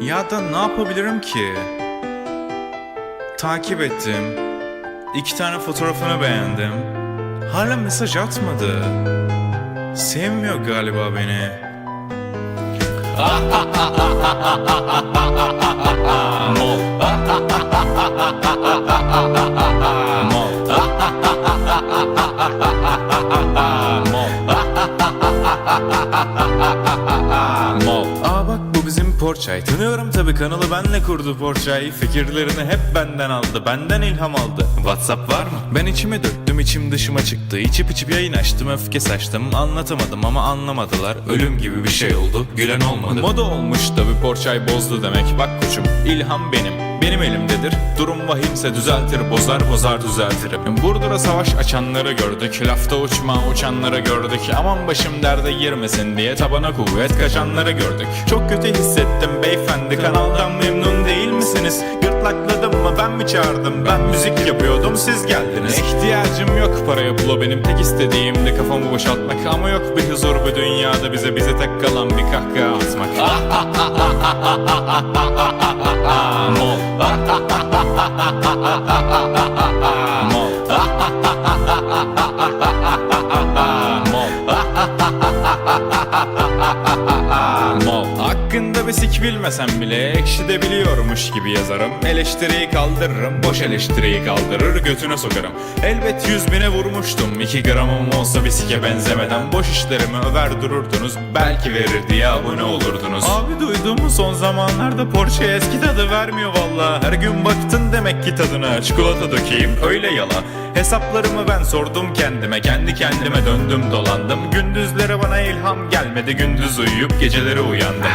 Ya da ne yapabilirim ki? Takip ettim. İki tane fotoğrafını beğendim. Hala mesaj atmadı. Sevmiyor galiba beni. Mol. Mol. Porçay. Tanıyorum tabi kanalı benle kurdu Porçay. Fikirlerini hep benden aldı. Benden ilham aldı. Whatsapp var mı? Ben içime döktüm içim dışıma çıktı. İçip içip yayın açtım öfke saçtım. Anlatamadım ama anlamadılar. Ölüm gibi bir şey oldu. Gülen olmadı. Moda olmuş tabi Porçay bozdu demek. Bak koçum ilham benim. Benim elimdedir. Durum vahimse düzeltir, bozar bozar düzeltirim. Burdur'a savaş açanları gördük. Lafta uçma uçanları gördük. Aman başım derde girmesin diye tabana kuvvet kaçanları gördük. Çok kötü hissettim beyefendi. Kanaldan memnun değil misiniz? Gırtlakladım mı ben mi çağırdım? Ben müzik yapıyordum siz geldiniz. İhtiyacım yok paraya pula benim tek istediğim de kafamı boşaltmak. Ama yok bir huzur bu dünyada bize bize tek kalan bir kahkaha atmak. Mol. Mol. Mol. Mol. Hakkında bir sik bilmesem bile ekşi de biliyormuş gibi yazarım. Eleştiriyi kaldırırım, boş eleştiriyi kaldırır götüne sokarım. Elbet yüz bine vurmuştum, iki gramım olsa bir sike benzemeden. Boş işlerimi över dururdunuz, belki verir diye abone olurdunuz. Abi duydun mu son zamanlarda Porsche eski tadı vermiyor valla. Her gün baktın demek ki tadına, çikolata dökeyim öyle yala. Hesaplarımı ben sordum kendime, kendi kendime döndüm dolandım. Gündüzlere bana ilham gelmedi, gündüz uyuyup geceleri uyandım.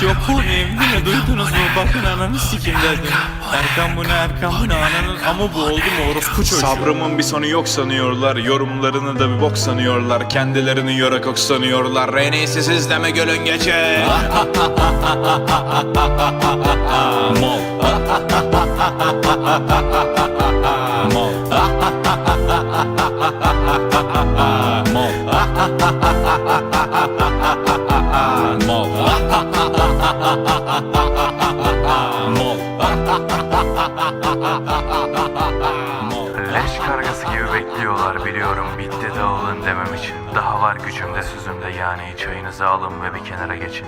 Çok komiyim değil mi? Duydunuz mu? Bakın ananı sikim dedim. Erkan bu ne, Erkan bu ne? Ananın ama bu oldu mu orospu çocuğu? Sabrımın bir sonu yok sanıyorlar, yorumlarını da bir bok sanıyorlar. Kendilerini yorak ok sanıyorlar. En iyisi siz deme gölün geçe. Mol. Çayınızı alın ve bir kenara geçin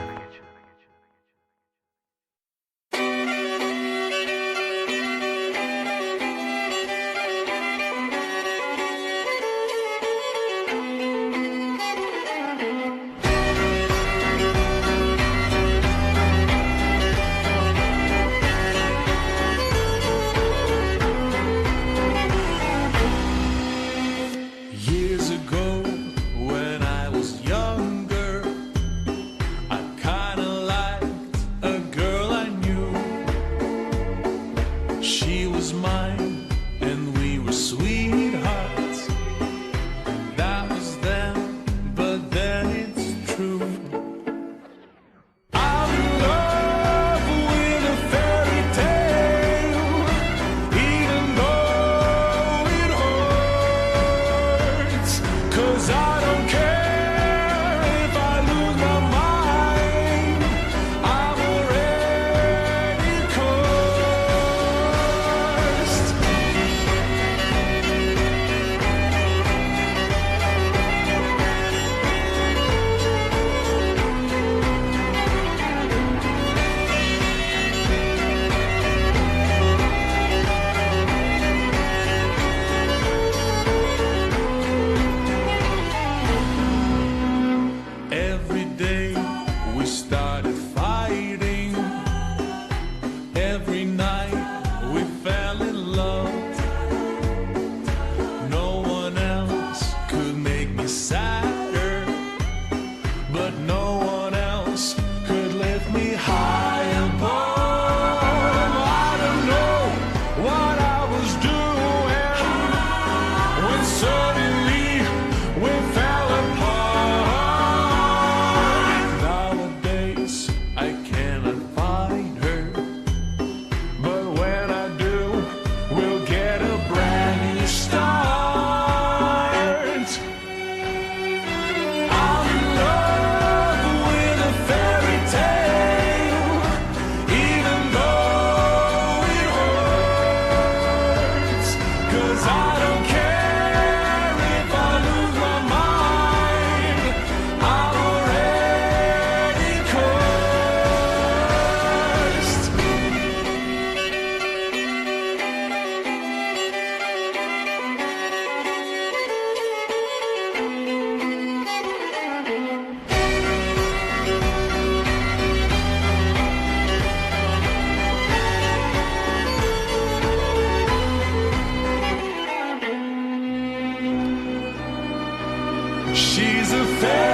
She's a fan.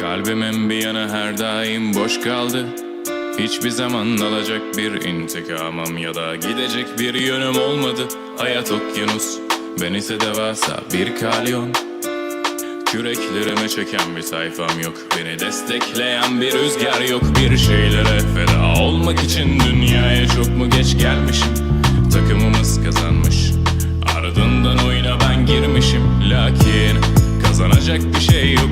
Kalbimin bir yanı her daim boş kaldı. Hiçbir zaman alacak bir intikamım ya da gidecek bir yönüm olmadı. Hayat okyanus, ben ise devasa bir kalyon. Küreklerime çeken bir sayfam yok. Beni destekleyen bir rüzgar yok. Bir şeylere feda olmak için dünyaya çok mu geç gelmişim? Takımımız kazanmış. Ardından oyuna ben girmişim. Lakin kazanacak bir şey yok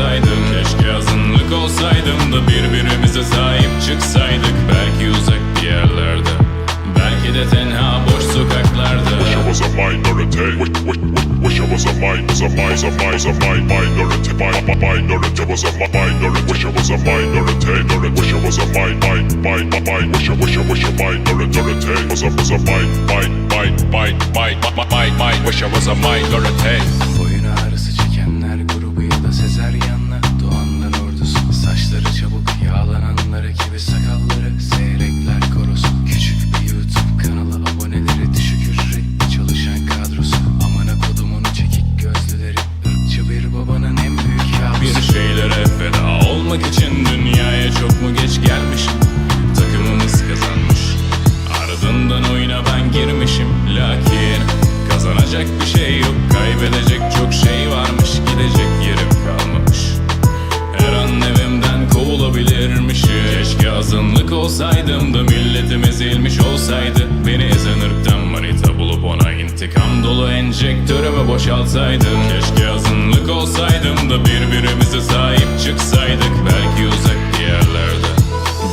boşaltsaydım Keşke azınlık olsaydım da birbirimize sahip çıksaydık Belki uzak bir yerlerde Belki de tenha boş sokaklarda Wish I was a minority. Wish, wish, wish, I was a min, was a a a minority. Mi- mi- minority was a mi- minority. Wish I was a minority. minority. Wish I was a min, min, min, mi- min. Wish I, wish I, wish I minority. Was a, was a min, min, min, min, min, mi- mi- min. Wish I was a minority. Boşaltsaydım Keşke azınlık olsaydım da birbirimize sahip çıksaydık Belki uzak bir yerlerde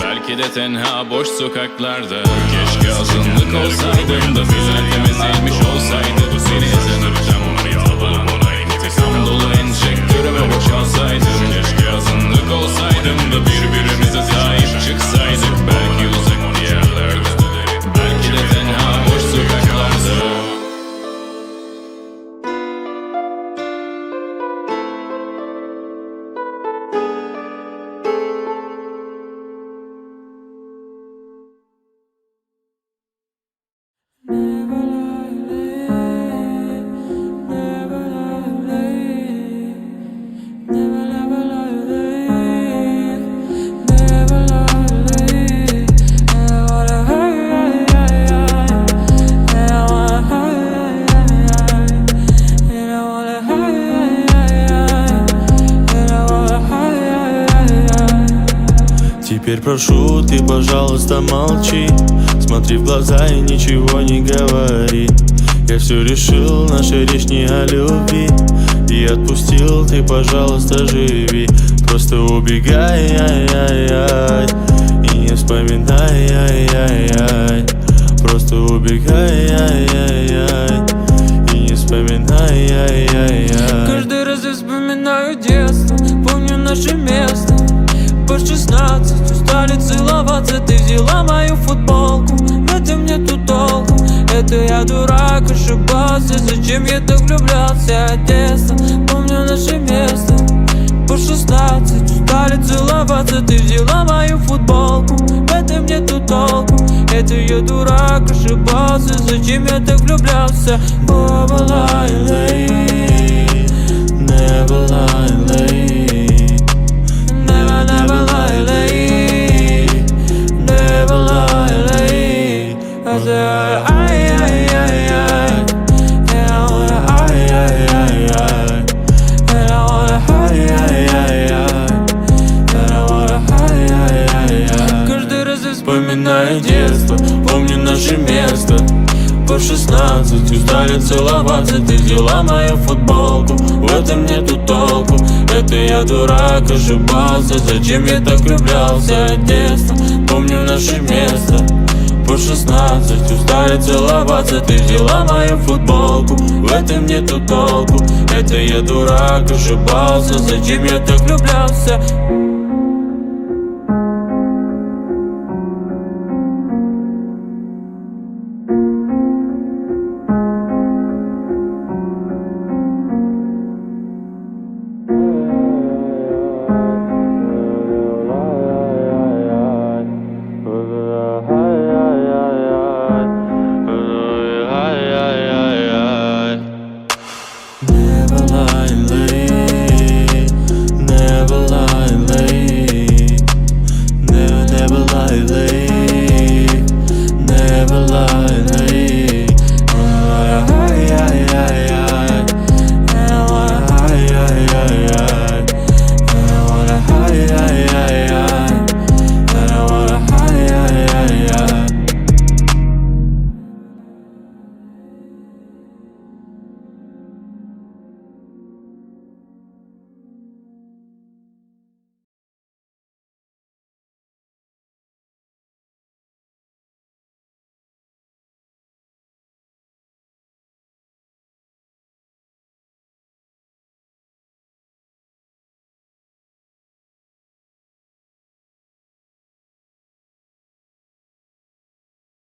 Belki de tenha boş sokaklarda. Keşke azınlık olsaydım da milletim ezilmiş olsaydı Beni ezen ırktan manita bulup ona intikam dolu enjektörümü boşaltsaydım Keşke azınlık olsaydım da birbirimize прошу, ты, пожалуйста, молчи. Смотри в глаза и ничего не говори. Я все решил, наша речь не о любви. И отпустил, ты, пожалуйста, живи. Просто убегай, ай, ай, ай И не вспоминай, ай, ай, ай Просто убегай, ай, ай, ай Ты взяла мою футболку? В этом нету толку Это я дурак, ошибался. Зачем я так влюблялся? Детство Помню наше место. По 16 устали целоваться. Ты взяла мою футболку. В этом нету толку Это я дурак, ошибался. Зачем я так влюблялся? Лай, лай. Never lie, ay. Каждый раз я вспоминаю детство Помню наше место. По 16 Устали целоваться, ты взяла мою футболку. В этом нету толку Это я дурак, ошибался. Зачем я так влюблялся? Детство Помню наше место по шестнадцать. Устали целоваться, ты взяла мою футболку. В этом нету толку, это я дурак, ошибался. Зачем я так влюблялся?